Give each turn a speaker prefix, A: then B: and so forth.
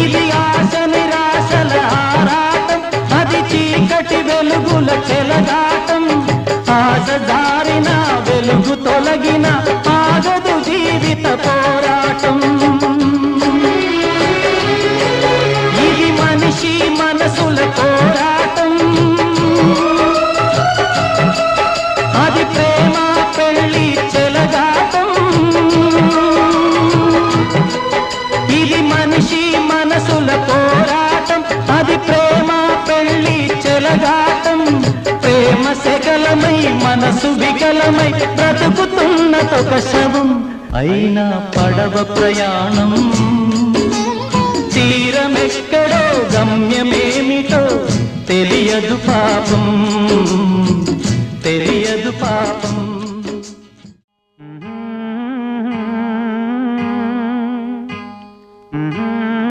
A: ఇది ఆశ నిరాశల ఆరాటం. అది చీకటి వెలుగుల చెలగాటం. ఆశ జారిన వెలుగు తొలగిన ప్రేమ సకలమై మనసు వికలమై బ్రతుకుతున్న తొక శవం అయినా పడవ ప్రయాణం. తీరమెక్కడో గమ్యమేమిటో తెలియదు పాపం తెలియదు పాపం.